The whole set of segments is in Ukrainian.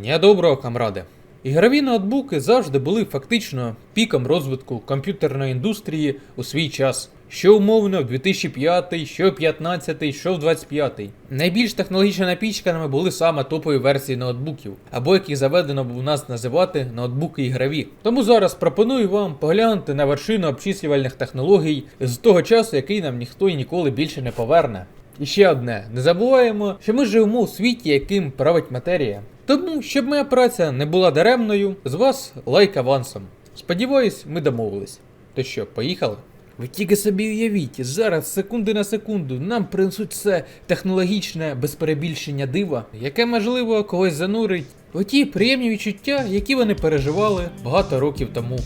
Дня доброго, камради. Ігрові ноутбуки завжди були фактично піком розвитку комп'ютерної індустрії у свій час. Що умовно в 2005, що в 15, що в 25. Найбільш технологічно напічканими були саме топові версії ноутбуків, або як їх заведено у нас називати ноутбуки ігрові. Тому зараз пропоную вам поглянути на вершину обчислювальних технологій з того часу, який нам ніхто і ніколи більше не поверне. І ще одне: не забуваємо, що ми живемо у світі, яким править матерія. Тому, щоб моя праця не була даремною, з вас лайк авансом. Сподіваюсь, ми домовились. То що, поїхали? Ви тільки собі уявіть, зараз, секунди на секунду, нам принесуть це технологічне без перебільшення дива, яке можливо когось занурить у ті приємні відчуття, які вони переживали багато років тому.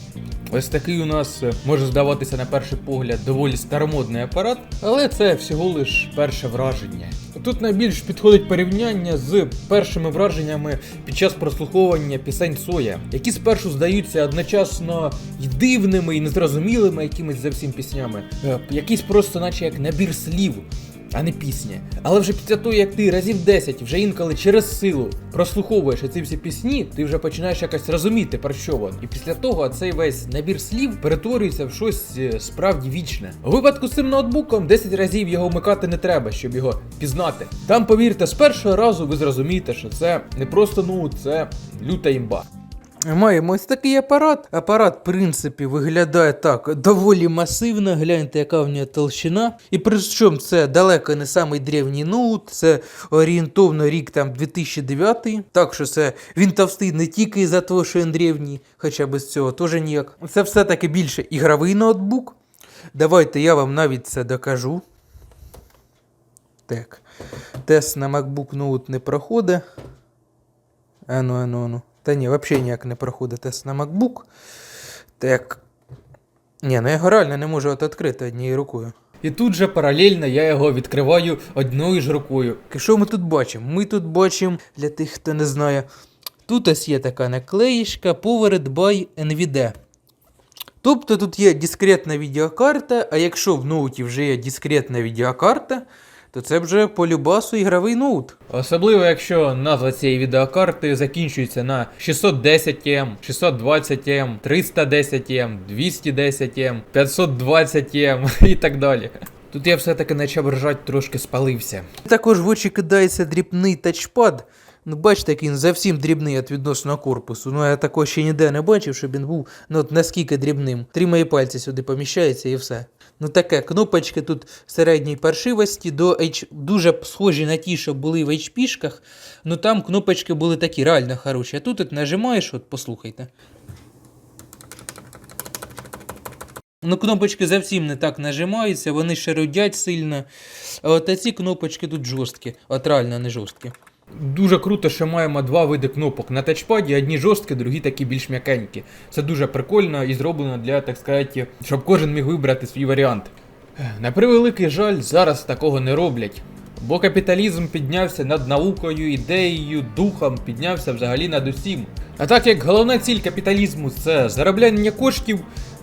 Ось такий у нас е, може здаватися на перший погляд доволі старомодний апарат, але це всього лиш перше враження. Тут найбільш підходить порівняння з першими враженнями під час прослуховування пісень Соя, які спершу здаються одночасно й дивними, і незрозумілими якимись зовсім піснями, Е, якісь просто наче як набір слів. А не пісня. Але вже після того, як ти разів 10, вже інколи через силу прослуховуєш ці всі пісні, ти вже починаєш якось розуміти про що він. І після того цей весь набір слів перетворюється в щось е, справді вічне. У випадку з цим ноутбуком 10 разів його вмикати не треба, щоб його пізнати. Там, повірте, з першого разу ви зрозумієте, що це не просто ноут, це люта імба. Маємо ось такий апарат. Апарат, в принципі, виглядає так доволі масивно. Гляньте, яка в нього толщина. І при чому це далеко не самий древній ноут, це орієнтовно рік там 2009. Так що це він товстий не тільки за того, що він древній, хоча без цього теж ніяк. Це все-таки більше ігровий ноутбук. Давайте я вам навіть це докажу. Так. Тест на MacBook Note не проходить. Ану, ану, ану. Та ні, взагалі ніяк не проходить тест на MacBook. Так. Ні, ну я його реально не можу от відкрити однією рукою. І тут же паралельно я його відкриваю одною ж рукою. І Що ми тут бачимо? Ми тут бачимо, для тих, хто не знає, тут ось є така наклеїчка Powered by NVIDIA. Тобто тут є дискретна відеокарта, а якщо в ноуті вже є дискретна відеокарта, то це вже по любасу ігровий ноут. Особливо, якщо назва цієї відеокарти закінчується на 610М, 620М, 310М, 210М, 520М і так далі. Тут я все-таки почав ржать, трошки спалився. Також в очі кидається дрібний тачпад. Ну, бачите, який він зовсім дрібний від відносного корпусу. Ну, я такого ще ніде не бачив, щоб він був ну, от наскільки дрібним. Три мої пальці сюди поміщаються і все. Ну таке, кнопочки тут середньої паршивості, до H... дуже схожі на ті, що були в HP-шках. Ну там кнопочки були такі реально хороші. А тут от нажимаєш, от послухайте. Ну, кнопочки зовсім не так нажимаються, вони шарудять сильно. А от ці кнопочки тут жорсткі, от реально не жорсткі. Дуже круто, що маємо два види кнопок на тачпаді, одні жорсткі, другі такі більш м'якенькі. Це дуже прикольно і зроблено для, так сказати, щоб кожен міг вибрати свій варіант. На превеликий жаль, зараз такого не роблять. Бо капіталізм піднявся над наукою, ідеєю, духом, піднявся взагалі над усім. А так як головна ціль капіталізму це заробляння коштів,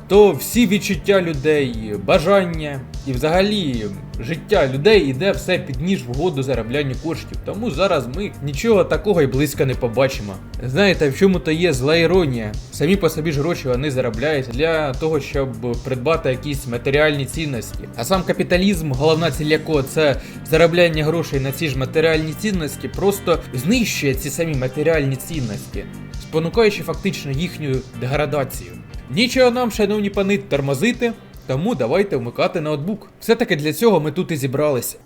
то всі відчуття людей, бажання і взагалі життя людей іде все під ніж вгоду зароблянню коштів. Тому зараз ми нічого такого і близько не побачимо. Знаєте, в чому то є зла іронія? Самі по собі ж гроші вони заробляють для того, щоб придбати якісь матеріальні цінності. А сам капіталізм, головна ціль якого це заробляння грошей на ці ж матеріальні цінності, просто знищує ці самі матеріальні цінності, спонукаючи фактично їхню деградацію. Нічого нам, шановні пани, тормозити, тому давайте вмикати ноутбук. Все-таки для цього ми тут і зібралися.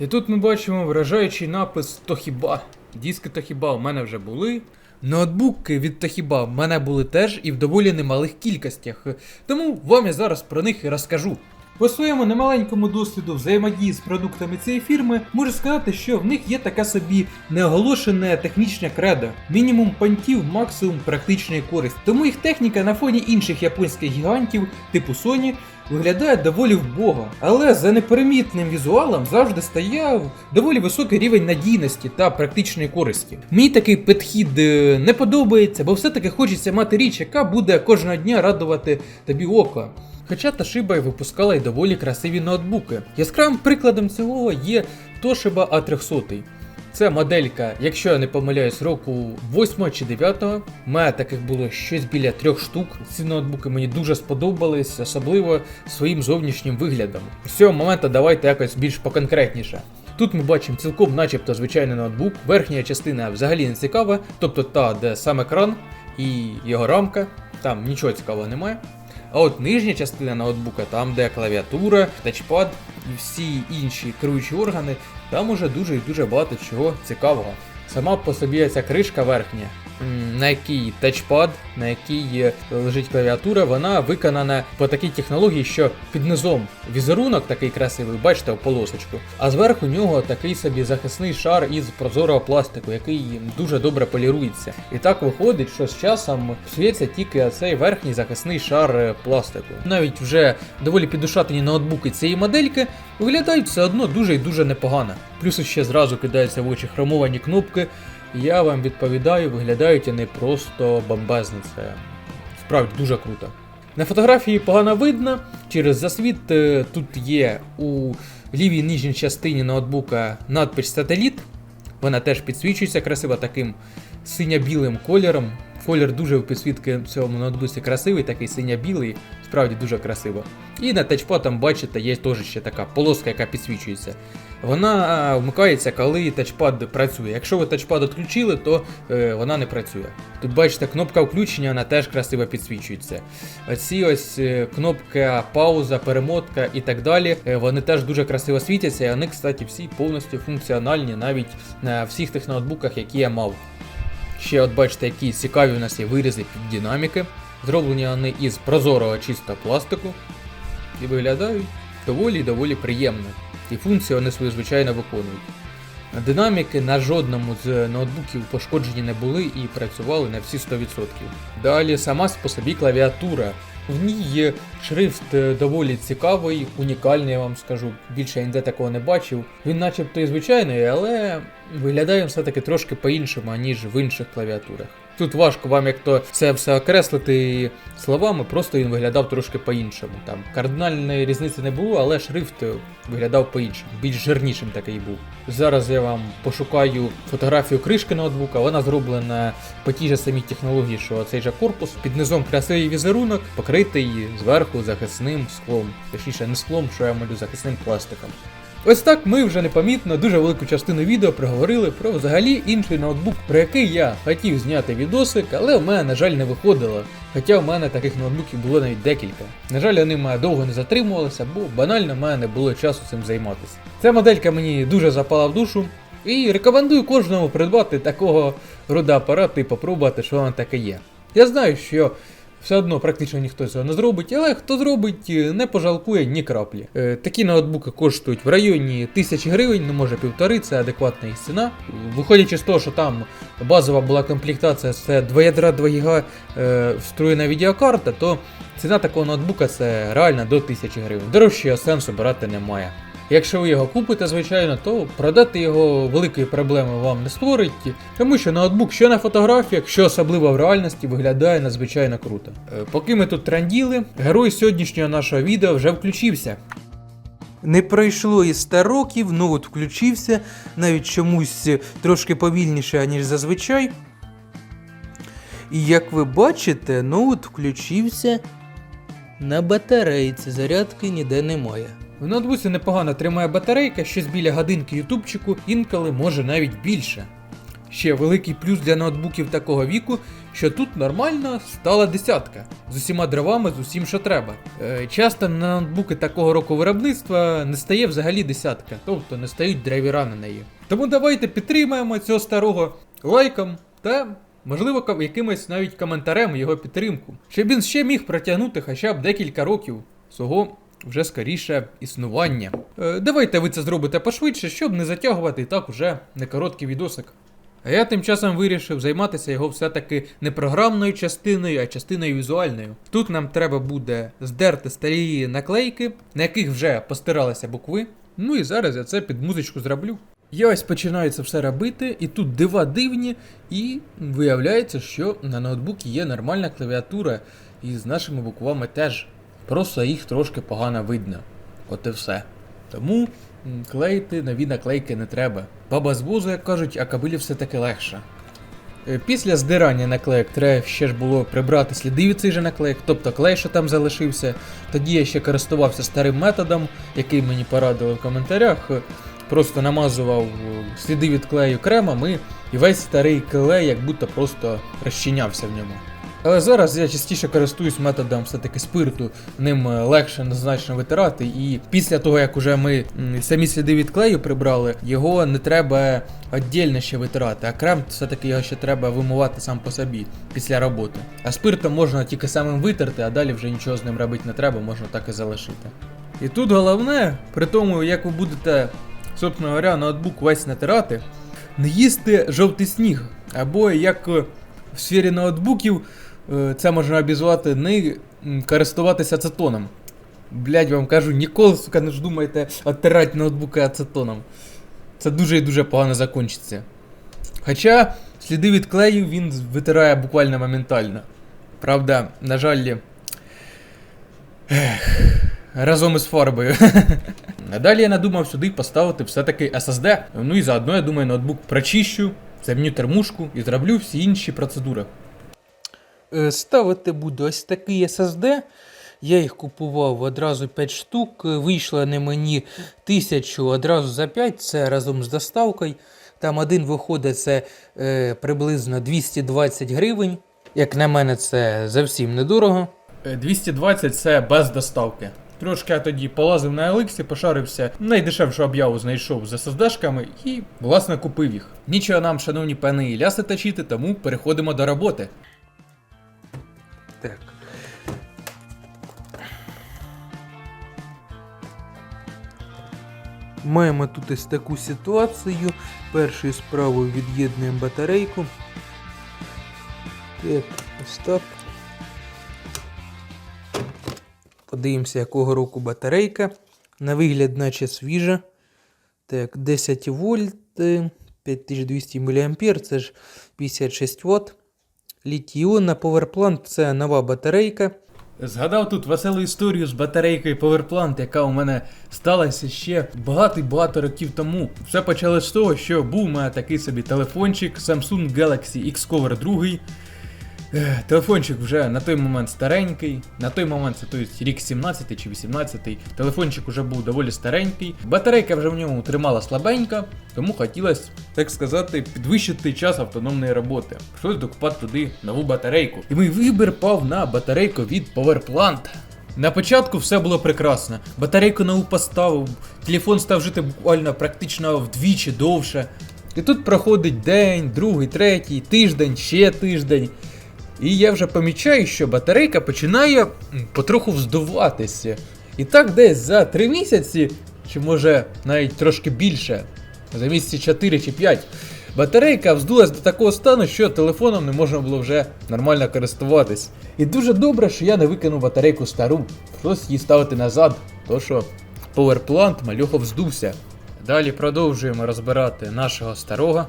І тут ми бачимо вражаючий напис Тохіба. Диски Тохіба у мене вже були. Ноутбуки від Тохіба в мене були теж і в доволі немалих кількостях. Тому вам я зараз про них і розкажу. По своєму немаленькому досвіду взаємодії з продуктами цієї фірми можу сказати, що в них є таке собі неоголошене технічне кредо. Мінімум понтів, максимум практичної користі. Тому їх техніка на фоні інших японських гігантів, типу Sony, виглядає доволі вбого. Але за непримітним візуалом завжди стояв доволі високий рівень надійності та практичної користі. Мені такий підхід е, не подобається, бо все-таки хочеться мати річ, яка буде кожного дня радувати тобі око. Хоча Toshiba випускала й доволі красиві ноутбуки. Яскравим прикладом цього є Toshiba A300. Це моделька, якщо я не помиляюсь, року 8 чи 9. У мене таких було щось біля трьох штук. Ці ноутбуки мені дуже сподобались, особливо своїм зовнішнім виглядом. З цього моменту давайте якось більш поконкретніше. Тут ми бачимо цілком, начебто, звичайний ноутбук. Верхня частина взагалі не цікава, тобто та, де сам екран і його рамка, там нічого цікавого немає. А от нижня частина ноутбука, там де клавіатура, тачпад і всі інші керуючі органи, там уже дуже і дуже багато чого цікавого. Сама по собі ця кришка верхня, на якій тачпад, на якій лежить клавіатура, вона виконана по такій технології, що під низом візерунок такий красивий, бачите, в полосочку, а зверху нього такий собі захисний шар із прозорого пластику, який дуже добре полірується. І так виходить, що з часом псується тільки цей верхній захисний шар е, пластику. Навіть вже доволі підушатані ноутбуки цієї модельки виглядають все одно дуже і дуже непогано. Плюс ще зразу кидаються в очі хромовані кнопки. Я вам відповідаю, виглядають вони просто бомбезно. Справді дуже круто. На фотографії погано видно, через засвіт е, тут є у лівій нижній частині ноутбука надпись сателіт. Вона теж підсвічується красиво таким синьо-білим кольором. Колір дуже в підсвітки в цьому ноутбуці красивий, такий синьо-білий, справді дуже красиво. І на тачпад там бачите, є теж ще така полоска, яка підсвічується. Вона вмикається, коли тачпад працює. Якщо ви тачпад відключили, то е, вона не працює. Тут бачите, кнопка включення, вона теж красиво підсвічується. Оці ось е, кнопка пауза, перемотка і так далі. е, Вони теж дуже красиво світяться, і вони, кстати, всі повністю функціональні навіть на всіх тих ноутбуках, які я мав. Ще от бачите, які цікаві у нас є вирізи під динаміки. Зроблені вони із прозорого чистого пластику і виглядають доволі доволі приємно. І функції вони свою звичайно виконують. Динаміки на жодному з ноутбуків пошкоджені не були і працювали на всі 100%. Далі сама по собі клавіатура. В ній є шрифт е, доволі цікавий, унікальний, я вам скажу. Більше я ніде такого не бачив. Він начебто і звичайний, але виглядає все-таки трошки по-іншому, ніж в інших клавіатурах. Тут важко вам як то це все окреслити словами, просто він виглядав трошки по-іншому. Там кардинальної різниці не було, але шрифт виглядав по-іншому, більш жирнішим такий був. Зараз я вам пошукаю фотографію кришки ноутбука, вона зроблена по тій же самій технології, що цей же корпус. Під низом красивий візерунок, покритий зверху захисним склом. Точніше, не склом, що я малю захисним пластиком. Ось так ми вже непомітно дуже велику частину відео проговорили про взагалі інший ноутбук, про який я хотів зняти відосик, але в мене, на жаль, не виходило. Хоча в мене таких ноутбуків було навіть декілька. На жаль, вони мене довго не затримувалися, бо банально в мене не було часу цим займатися. Ця моделька мені дуже запала в душу. І рекомендую кожному придбати такого роду апарат і попробувати, що воно таке є. Я знаю, що все одно практично ніхто цього не зробить, але хто зробить, е, не пожалкує ні краплі. Е, такі ноутбуки коштують в районі тисячі гривень, ну може півтори, це адекватна їх ціна. Виходячи з того, що там базова була комплектація, це 2 ядра 2 ГБ е, встроєна відеокарта, то ціна такого ноутбука це реально до 1000 гривень. Дорожче сенсу брати немає. Якщо ви його купите, звичайно, то продати його великої проблеми вам не створить, тому що ноутбук, що на фотографіях, що особливо в реальності, виглядає надзвичайно круто. Е, Поки ми тут транділи, герой сьогоднішнього нашого відео вже включився. Не пройшло і 100 років, ноут включився, навіть чомусь трошки повільніше, ніж зазвичай. І як ви бачите, ноут включився на батарейці, зарядки ніде немає. В ноутбуці непогано тримає батарейка, щось біля годинки ютубчику, інколи може навіть більше. Ще великий плюс для ноутбуків такого віку, що тут нормально стала десятка з усіма дровами, з усім, що треба. Е, часто на ноутбуки такого року виробництва не стає взагалі десятка, тобто не стають драйвера на неї. Тому давайте підтримаємо цього старого лайком та. Можливо, якимось навіть коментарем його підтримку, щоб він ще міг протягнути хоча б декілька років свого вже скоріше існування. Е, давайте ви це зробите пошвидше, щоб не затягувати і так уже не короткий відосик. А я тим часом вирішив займатися його все-таки не програмною частиною, а частиною візуальною. Тут нам треба буде здерти старі наклейки, на яких вже постиралися букви. Ну і зараз я це під музичку зроблю. Я ось починаю це все робити, і тут дива дивні, і виявляється, що на ноутбуці є нормальна клавіатура, і з нашими буквами теж. Просто їх трошки погано видно. От і все. Тому клеїти нові наклейки не треба. Баба з возу, як кажуть, а кабилі все-таки легше. Е, Після здирання наклеїк треба ще ж було прибрати сліди від цих же наклеїк, тобто клей, що там залишився. Тоді я ще користувався старим методом, який мені порадили в коментарях. Просто намазував е, сліди від клею кремом і весь старий клей як будто просто розчинявся в ньому. Але зараз я частіше користуюсь методом все-таки спирту, ним е, легше значно витирати, і після того, як уже ми самі сліди від клею прибрали, його не треба віддільно ще витирати, а крем все-таки його ще треба вимивати сам по собі після роботи. А спиртом можна тільки самим витерти, а далі вже нічого з ним робити не треба, можна так і залишити. І тут головне, при тому, як ви будете, собственно говоря, ноутбук весь натирати, не їсти жовтий сніг. Або як в сфері ноутбуків це можна обізвати не користуватися ацетоном. Блять, вам кажу, ніколи, сука, не ж думайте оттирати ноутбуки ацетоном. Це дуже і дуже погано закінчиться. Хоча сліди від клею він витирає буквально моментально. Правда, на жаль. Ех, разом із фарбою. А далі я надумав сюди поставити все-таки SSD. Ну і заодно, я думаю, ноутбук прочищу, заміню термушку і зроблю всі інші процедури. Е, Ставити буду ось такий SSD. Я їх купував одразу 5 штук. е, Вийшло не мені 1000 одразу за 5, це разом з доставкою. Там один виходить це е, приблизно 220 гривень. Як на мене, це зовсім недорого. Е, 220 це без доставки. Трошки я тоді полазив на Elix, пошарився, найдешевшу об'яву знайшов з SSD-шками і, власне, купив їх. Нічого нам, шановні пани ляси точити, тому переходимо до роботи. Маємо тут ось таку ситуацію. Першою справою від'єднуємо батарейку. Так, ось так. Подивимося, якого року батарейка. На вигляд, наче свіжа. Так, 10 вольт, е, 5200 мА, це ж 56 Вт. Літій-іонна PowerPlant це нова батарейка. Згадав тут веселу історію з батарейкою PowerPlant, яка у мене сталася ще багато-багато років тому. Все почалось з того, що був у мене такий собі телефончик Samsung Galaxy X-Cover 2. Ех, Телефончик вже на той момент старенький. На той момент це тобто, рік 17 чи 18. Телефончик вже був доволі старенький. Батарейка вже в ньому тримала слабенько, тому хотілося, так сказати, підвищити час автономної роботи. Прийшлось докупати туди нову батарейку. І мій вибір пав на батарейку від PowerPlant. На початку все було прекрасно. Батарейку нову поставив, телефон став жити буквально практично вдвічі довше. І тут проходить день, другий, третій, тиждень, ще тиждень. І я вже помічаю, що батарейка починає потроху вздуватися. І так десь за 3 місяці, чи може навіть трошки більше, за місяці 4 чи 5, батарейка вздулась до такого стану, що телефоном не можна було вже нормально користуватись. І дуже добре, що я не викинув батарейку стару, прийшлось її ставити назад, то що PowerPlant малюхо вздувся. Далі продовжуємо розбирати нашого старого.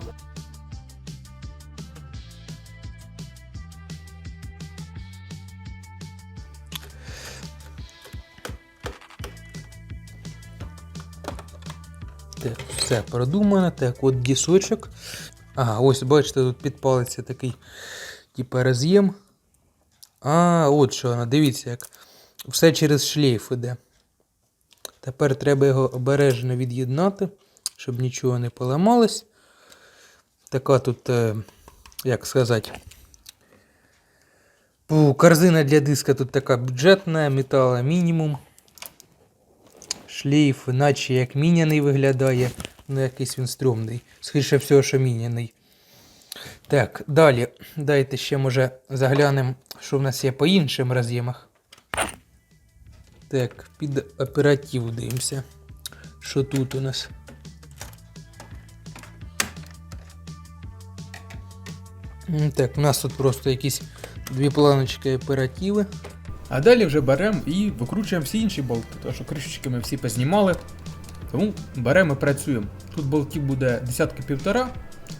Все продумано. Так, от дісочок. Ага, ось бачите, тут під палиця такий, типу, роз'єм. А, от що воно, дивіться, як все через шлейф іде. Тепер треба його обережно від'єднати, щоб нічого не поламалось. Така тут, е, як сказати. Корзина для диска тут така бюджетна, метала мінімум. Шлейф, наче як міняний виглядає. Ну, якийсь він стрьомний. Скоріше всього, що міняний. Так, далі. Дайте ще, може, заглянемо, що в нас є по іншим роз'ємах. Так, під оператив дивимося. Що тут у нас? Так, у нас тут просто якісь дві планочки оперативи. А далі вже беремо і викручуємо всі інші болти, тому що кришечки ми всі познімали. Тому беремо і працюємо. Тут болтів буде десятки півтора,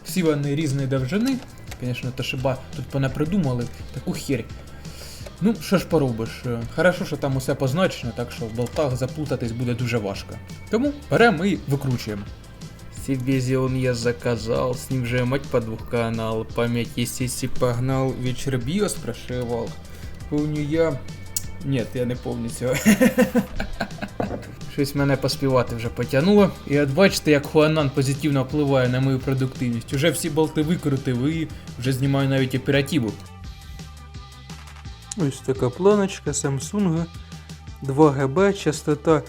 всі вони різної довжини. Звісно, Toshiba тут понапридумали таку херь. Ну, що ж поробиш? е, Хорошо, що там усе позначено, так що в болтах заплутатись буде дуже важко. Тому беремо і викручуємо. Сибезион я заказал, с ним же мать по двух канал, память если погнал, вечер биос прошивал. Помню я... Нет, я не помню цього. Щось мене поспівати вже потягнуло. І от бачите, як Хуанан позитивно впливає на мою продуктивність. Уже всі болти викрутив і вже знімаю навіть оперативу. Ось така планочка Samsung 2 ГБ, частота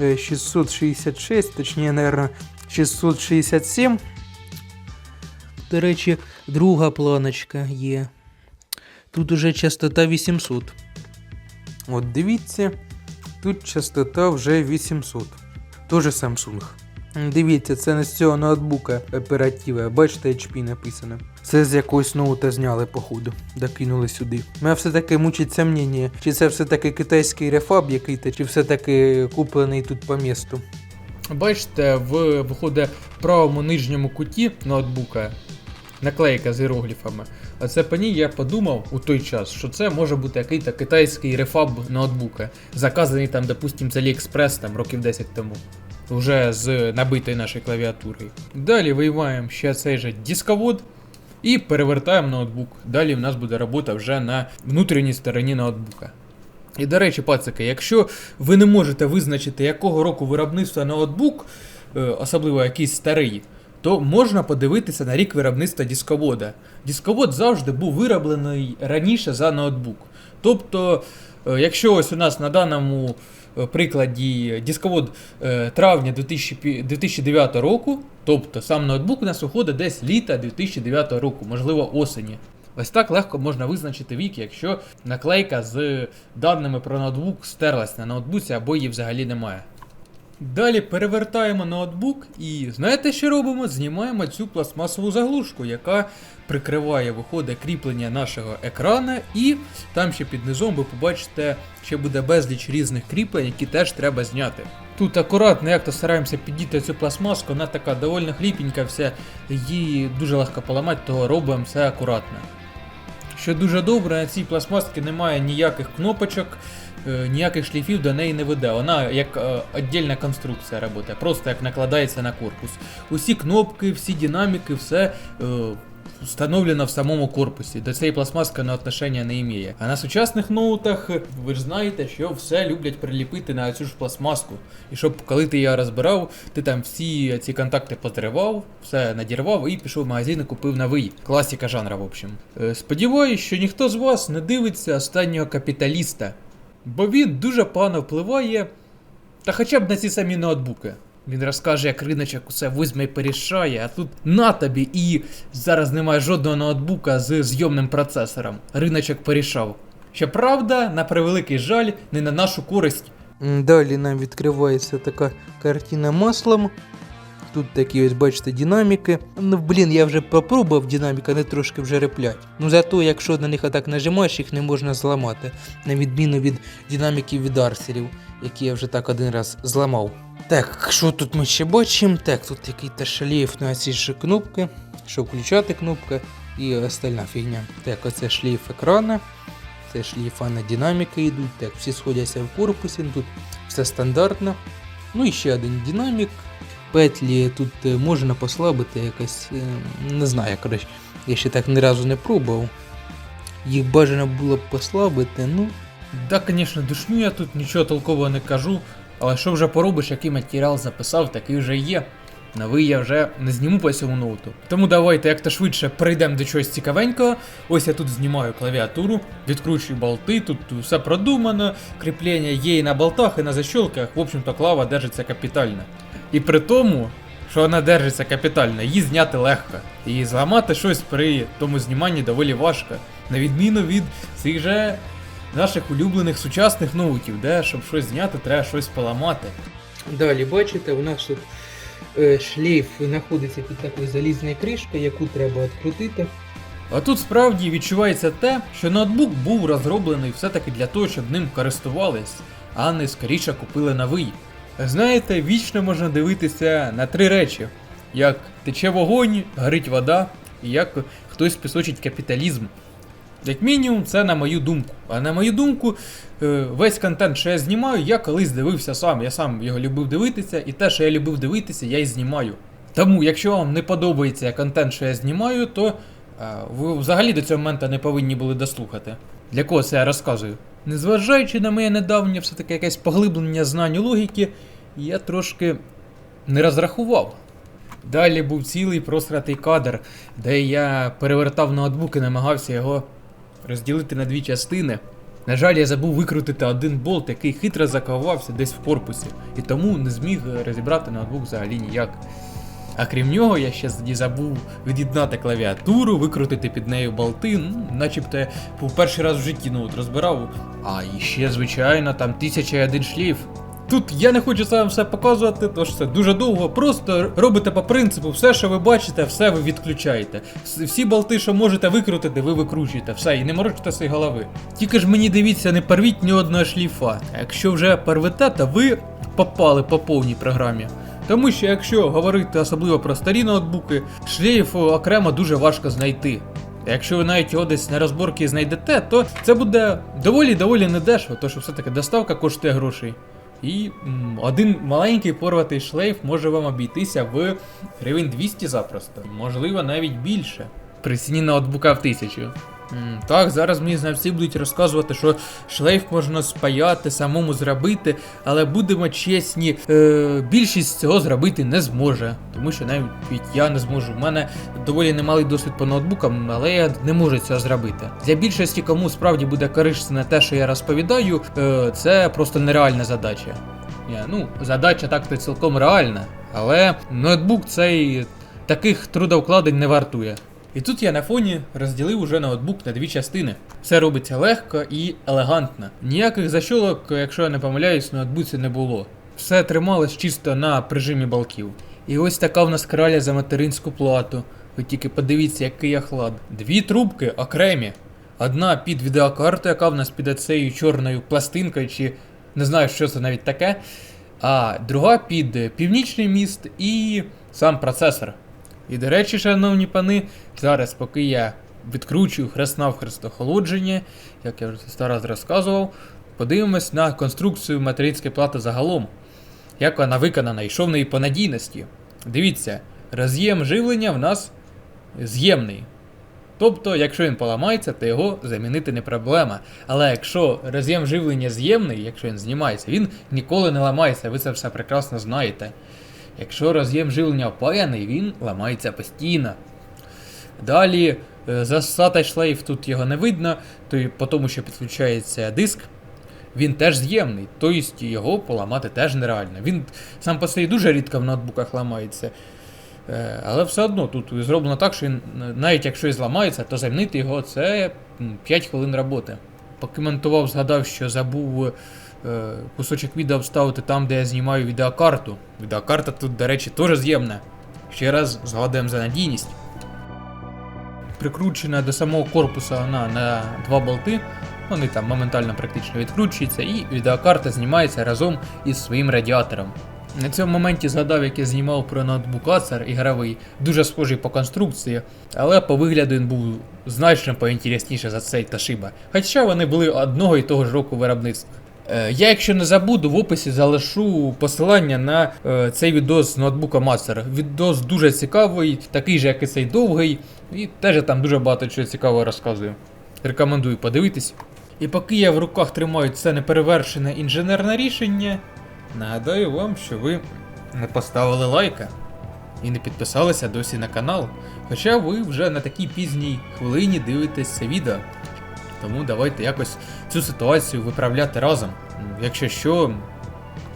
е, 666, точніше, наверное, 667. До речі, друга планочка є. Тут уже частота 800. От дивіться, тут частота вже 800. Тоже Samsung. Дивіться, це не з цього ноутбука оператива. Бачите, HP написано. Це з якогось ноута зняли, походу. Докинули сюди. Мене все-таки мучить сомнення, чи це все-таки китайський рефаб який-то, чи все-таки куплений тут по місту. Бачите, в виходить в правому нижньому куті ноутбука наклейка з іерогліфами. А це по ній я подумав у той час, що це може бути якийсь китайський рефаб ноутбука, заказаний там, допустим, з AliExpress там років 10 тому. Уже з набитою нашою клавіатурою. Далі виймаємо ще цей же дисковод і перевертаємо ноутбук. Далі в нас буде робота вже на внутрішній стороні ноутбука. І до речі, пацики, якщо ви не можете визначити, якого року виробництва ноутбук, е, особливо якийсь старий, то можна подивитися на рік виробництва дисковода. Дисковод завжди був вироблений раніше за ноутбук. Тобто, е, якщо ось у нас на даному е, прикладі дисковод е, травня 2009 року, тобто сам ноутбук у нас виходить десь літа 2009 року, можливо, осені. Ось так легко можна визначити вік, якщо наклейка з даними про ноутбук стерлась на ноутбуці або її взагалі немає. Далі перевертаємо ноутбук і знаєте, що робимо? Знімаємо цю пластмасову заглушку, яка прикриває, виходить кріплення нашого екрана, і там ще під низом ви побачите, ще буде безліч різних кріплень, які теж треба зняти. Тут акуратно, як то стараємося підійти цю пластмаску, вона така доволі хліпенька, вся, її дуже легко поламати, того робимо все акуратно. Що дуже добре, на цій пластмасці немає ніяких кнопочок, ніяких шліфів до неї не веде. Вона як е, віддільна конструкція працює, просто як накладається на корпус. Усі кнопки, всі динаміки, все е, встановлено в самому корпусі. До цієї пластмаски на отношення не імеє. А на сучасних ноутах е, ви ж знаєте, що все люблять приліпити на цю ж пластмаску. І щоб коли ти її розбирав, ти там всі ці контакти позривав, все надірвав і пішов в магазин і купив новий. Класіка жанра, в общем. Е, Сподіваюсь, що ніхто з вас не дивиться останнього капіталіста, бо він дуже погано впливає, та хоча б на ці самі ноутбуки. Він розкаже, як риночок усе візьме і порішає, а тут на тобі і зараз немає жодного ноутбука з зйомним процесором. Риночок порішав. Щоправда, на превеликий жаль, не на нашу користь. Далі нам відкривається така картина маслом. Тут такі ось, бачите, динаміки. Ну, блін, я вже попробував динаміка, вони трошки вже реплять. Ну зато, якщо на них отак нажимаєш, їх не можна зламати. На відміну від динаміків від арсерів, які я вже так один раз зламав. Так, що тут ми ще бачимо? Так, тут який-то шлейф на ці ж кнопки, що включати кнопка і остальна фігня. Так, оце шлейф екрана. Це шліфана динаміки йдуть. Так, всі сходяться в корпусі, тут все стандартно. Ну і ще один динамік. Петлі тут е, можна послабити якось. е, Не знаю, коротше, я ще так ні разу не пробував. Їх бажано було б послабити, ну. Да, звісно, душню я тут нічого толкового не кажу, але що вже поробиш, який матеріал записав, такий вже є. Новий я вже не зніму по цьому ноуту. Тому давайте як то швидше перейдемо до чогось цікавенького. Ось я тут знімаю клавіатуру, відкручую болти, тут все продумано, кріплення є і на болтах, і на защолках. В общем-то, клава держиться капітально. І при тому, що вона держиться капітально, її зняти легко. І зламати щось при тому зніманні доволі важко. На відміну від цих же наших улюблених сучасних ноутів, де щоб щось зняти, треба щось поламати. Далі, бачите, у нас тут е, шлейф знаходиться під такою залізною кришкою, яку треба відкрутити. А тут справді відчувається те, що ноутбук був розроблений все-таки для того, щоб ним користувались, а не скоріше купили новий. Знаєте, вічно можна дивитися на три речі: як тече вогонь, горить вода, і як хтось пісочить капіталізм. Як мінімум, це на мою думку. А на мою думку, е, весь контент, що я знімаю, я колись дивився сам. Я сам його любив дивитися, і те, що я любив дивитися, я і знімаю. Тому, якщо вам не подобається контент, що я знімаю, то е, ви взагалі до цього моменту не повинні були дослухати. Для кого це я розказую? Незважаючи на моє недавнє все-таки якесь поглиблення знань логіки, я трошки не розрахував. Далі був цілий просратий кадр, де я перевертав ноутбук і намагався його розділити на дві частини. На жаль, я забув викрутити один болт, який хитро закавався десь в корпусі, і тому не зміг розібрати ноутбук взагалі ніяк. А крім нього, я ще тоді забув від'єднати клавіатуру, викрутити під нею болти, ну, начебто я перший раз в житті ноут розбирав. А і ще, звичайно, там тисяча і один шліф. Тут я не хочу сам все показувати, тож це дуже довго. Просто робите по принципу, все, що ви бачите, все ви відключаєте. Всі болти, що можете викрутити, ви викручуєте. Все, і не морочите свої голови. Тільки ж мені дивіться, не порвіть ні одного шліфа. А якщо вже порвете, то ви попали по повній програмі. Тому що якщо говорити особливо про старі ноутбуки, шлейф окремо дуже важко знайти. Якщо ви навіть його десь на розборки знайдете, то це буде доволі доволі недешево, тому що все-таки доставка коштує грошей. І один маленький порватий шлейф може вам обійтися в гривень 200 запросто, можливо навіть більше. При ціні ноутбука в тисячу. Так, зараз мені знавці будуть розказувати, що шлейф можна спаяти, самому зробити, але будемо чесні, е, більшість цього зробити не зможе. Тому що навіть я не зможу. У мене доволі немалий досвід по ноутбукам, але я не можу цього зробити. Для більшості, кому справді буде корисне те, що я розповідаю, е, це просто нереальна задача. Ні, ну, задача так то цілком реальна, але ноутбук цей таких трудовкладень не вартує. І тут я на фоні розділив уже ноутбук на дві частини. Все робиться легко і елегантно. Ніяких защолок, якщо я не помиляюсь, ноутбуці не було. Все трималось чисто на прижимі балків. І ось така в нас краля за материнську плату. Ви тільки подивіться, який охлад. Дві трубки окремі. Одна під відеокарту, яка в нас під цією чорною пластинкою, чи не знаю, що це навіть таке. А друга під північний міст і сам процесор. І до речі, шановні пани, зараз, поки я відкручую хреснав хрестохолодження, як я вже сто раз розказував, подивимось на конструкцію материнської плати загалом. Як вона виконана і що в неї по надійності. Дивіться, роз'єм живлення в нас з'ємний. Тобто, якщо він поламається, то його замінити не проблема. Але якщо роз'єм живлення з'ємний, якщо він знімається, він ніколи не ламається, ви це все прекрасно знаєте. Якщо роз'єм живлення опаяний, він ламається постійно. Далі е, шлейф, тут його не видно, то тому, що підключається диск, він теж з'ємний, тобто його поламати теж нереально. Він сам по собі дуже рідко в ноутбуках ламається. Е, Але все одно тут зроблено так, що він, е, навіть якщо і зламається, то замінити його це 5 хвилин роботи. Поки монтував, згадав, що забув кусочок відео вставити там, де я знімаю відеокарту. Відеокарта тут, до речі, теж з'ємна. Ще раз згадуємо за надійність. Прикручена до самого корпуса вона на два болти. Вони там моментально практично відкручуються, і відеокарта знімається разом із своїм радіатором. На цьому моменті згадав, як я знімав про ноутбук Acer ігровий, дуже схожий по конструкції, але по вигляду він був значно поінтересніше за цей Toshiba. Хоча вони були одного і того ж року виробництва. Е, Я, якщо не забуду, в описі залишу посилання на е, цей відос з ноутбуком Acer. Відос дуже цікавий, такий же, як і цей довгий, і теж там дуже багато чого цікавого розказую. Рекомендую подивитись. І поки я в руках тримаю це неперевершене інженерне рішення, нагадаю вам, що ви не поставили лайка і не підписалися досі на канал. Хоча ви вже на такій пізній хвилині дивитесь це відео. Тому давайте якось цю ситуацію виправляти разом. Якщо що,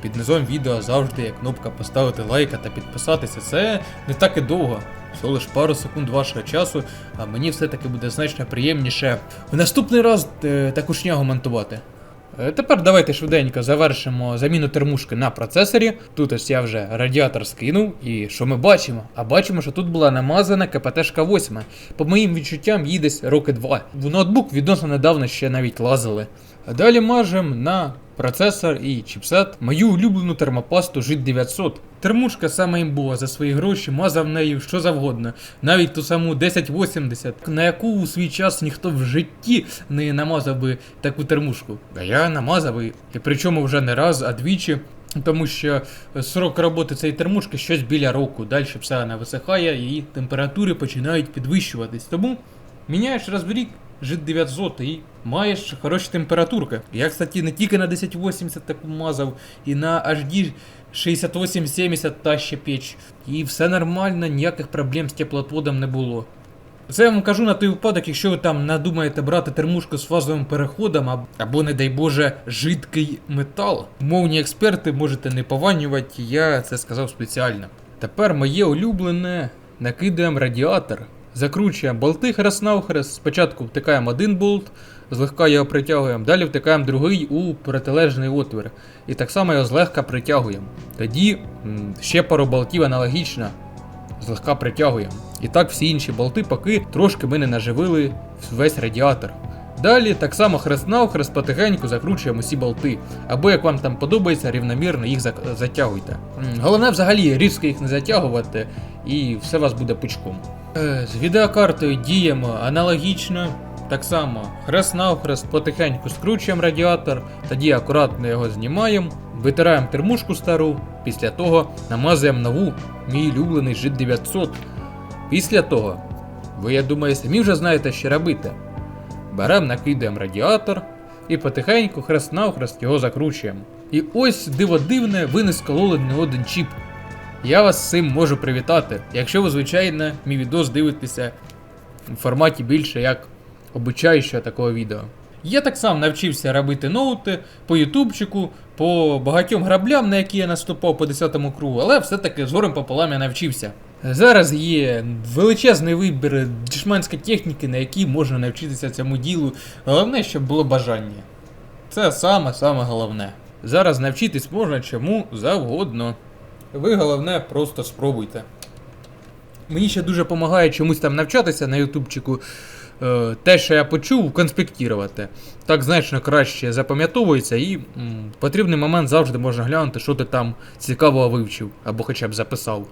під низом відео завжди є кнопка поставити лайка та підписатися. Це не так і довго. Всього лиш пару секунд вашого часу, а мені все-таки буде значно приємніше в наступний раз е, таку шнягу монтувати. Е, Тепер давайте швиденько завершимо заміну термушки на процесорі. Тут ось я вже радіатор скинув, і що ми бачимо? А бачимо, що тут була намазана КПТ-шка 8. По моїм відчуттям, їй десь роки два. В ноутбук відносно недавно ще навіть лазили. Далі мажемо на процесор і чіпсет, мою улюблену термопасту JIT 900. Термушка саме імбова за свої гроші, мазав нею що завгодно, навіть ту саму 1080, на яку у свій час ніхто в житті не намазав би таку термушку. А я намазав і причому вже не раз, а двічі. Тому що срок роботи цієї термушки щось біля року. Далі все вона висихає і температури починають підвищуватись. Тому міняєш раз в рік жит 900 і маєш хороші температурки. Я, кстати, не тільки на 1080 таку мазав, і на HD 68-70 та ще печ. І все нормально, ніяких проблем з теплоотводом не було. Це я вам кажу на той випадок, якщо ви там надумаєте брати термушку з фазовим переходом, або, не дай Боже, жидкий метал. Мовні експерти можете не пованювати, я це сказав спеціально. Тепер моє улюблене накидаємо радіатор, закручуємо болти хрест-навхрест, спочатку втикаємо один болт, злегка його притягуємо, далі втикаємо другий у протилежний отвір. І так само його злегка притягуємо. Тоді ще пару болтів аналогічно злегка притягуємо. І так всі інші болти, поки трошки ми не наживили весь радіатор. Далі так само хрест навхрест потихеньку закручуємо усі болти. Або як вам там подобається, рівномірно їх затягуйте. Головне взагалі різко їх не затягувати, і все у вас буде пучком. Е, З відеокартою діємо аналогічно. Так само хрест навхрест потихеньку скручуємо радіатор, тоді акуратно його знімаємо, витираємо термушку стару, після того намазуємо нову, мій улюблений JIT 900. Після того, ви, я думаю, самі вже знаєте, що робити. Беремо, накидаємо радіатор і потихеньку хрест навхрест його закручуємо. І ось диво дивне, ви не скололи не один чіп. Я вас з цим можу привітати, якщо ви, звичайно, мій відос дивитеся в форматі більше як обучаючого такого відео. Я так сам навчився робити ноути по ютубчику, по багатьом граблям, на які я наступав по 10 кругу, але все-таки з горем пополам я навчився. Зараз є величезний вибір дішманської техніки, на якій можна навчитися цьому ділу. Головне, щоб було бажання. Це саме-саме головне. Зараз навчитись можна чому завгодно. Ви головне просто спробуйте. Мені ще дуже допомагає чомусь там навчатися на ютубчику. Е, те, що я почув, конспектувати. Так значно краще запам'ятовується і в потрібний момент завжди можна глянути, що ти там цікавого вивчив або хоча б записав.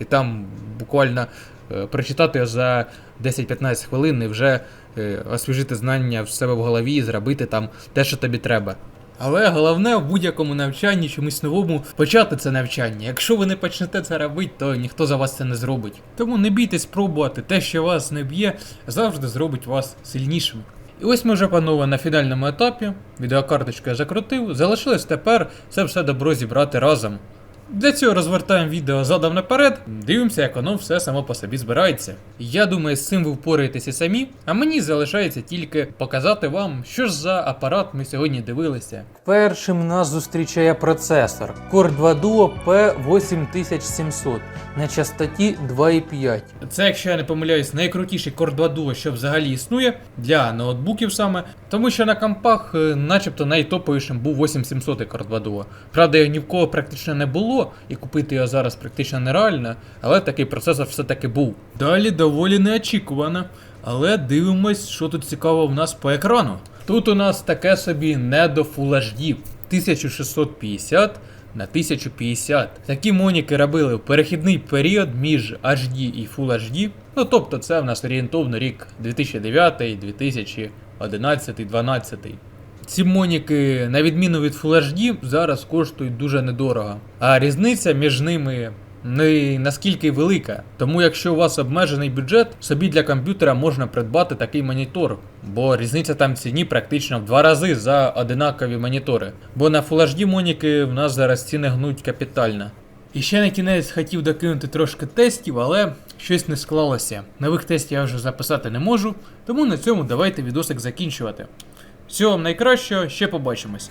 І там буквально е, прочитати за 10-15 хвилин і вже е, освіжити знання в себе в голові і зробити там те, що тобі треба. Але головне в будь-якому навчанні чомусь новому почати це навчання. Якщо ви не почнете це робити, то ніхто за вас це не зробить. Тому не бійтесь пробувати, те, що вас не б'є, завжди зробить вас сильнішим. І ось ми вже, панове, на фінальному етапі. Відеокарточку я закрутив. Залишилось тепер це все добро зібрати разом. Для цього розвертаємо відео задом наперед, дивимося, як воно все само по собі збирається. Я думаю, з цим ви впораєтеся самі, а мені залишається тільки показати вам, що ж за апарат ми сьогодні дивилися. Першим нас зустрічає процесор Core 2 Duo P8700 на частоті 2,5. Це, якщо я не помиляюсь, найкрутіший Core 2 Duo, що взагалі існує для ноутбуків саме, тому що на компах, е, начебто, найтоповішим був 8700 Core 2 Duo. Правда, його ні в кого практично не було, і купити його зараз практично нереально, але такий процесор все-таки був. Далі доволі неочікувано, але дивимось, що тут цікаво в нас по екрану. Тут у нас таке собі не до Full HD 1650 на 1050. Такі моніки робили в перехідний період між HD і Full HD. Ну тобто це в нас орієнтовно рік 2009, 2011, 12. Ці моніки, на відміну від Full HD, зараз коштують дуже недорого. А різниця між ними не наскільки велика. Тому якщо у вас обмежений бюджет, собі для комп'ютера можна придбати такий монітор, бо різниця там в ціні практично в два рази за одинакові монітори. Бо на Full HD моніки в нас зараз ціни гнуть капітально. І ще на кінець хотів докинути трошки тестів, але щось не склалося. Нових тестів я вже записати не можу, тому на цьому давайте відосик закінчувати. Всього вам найкращого, ще побачимось.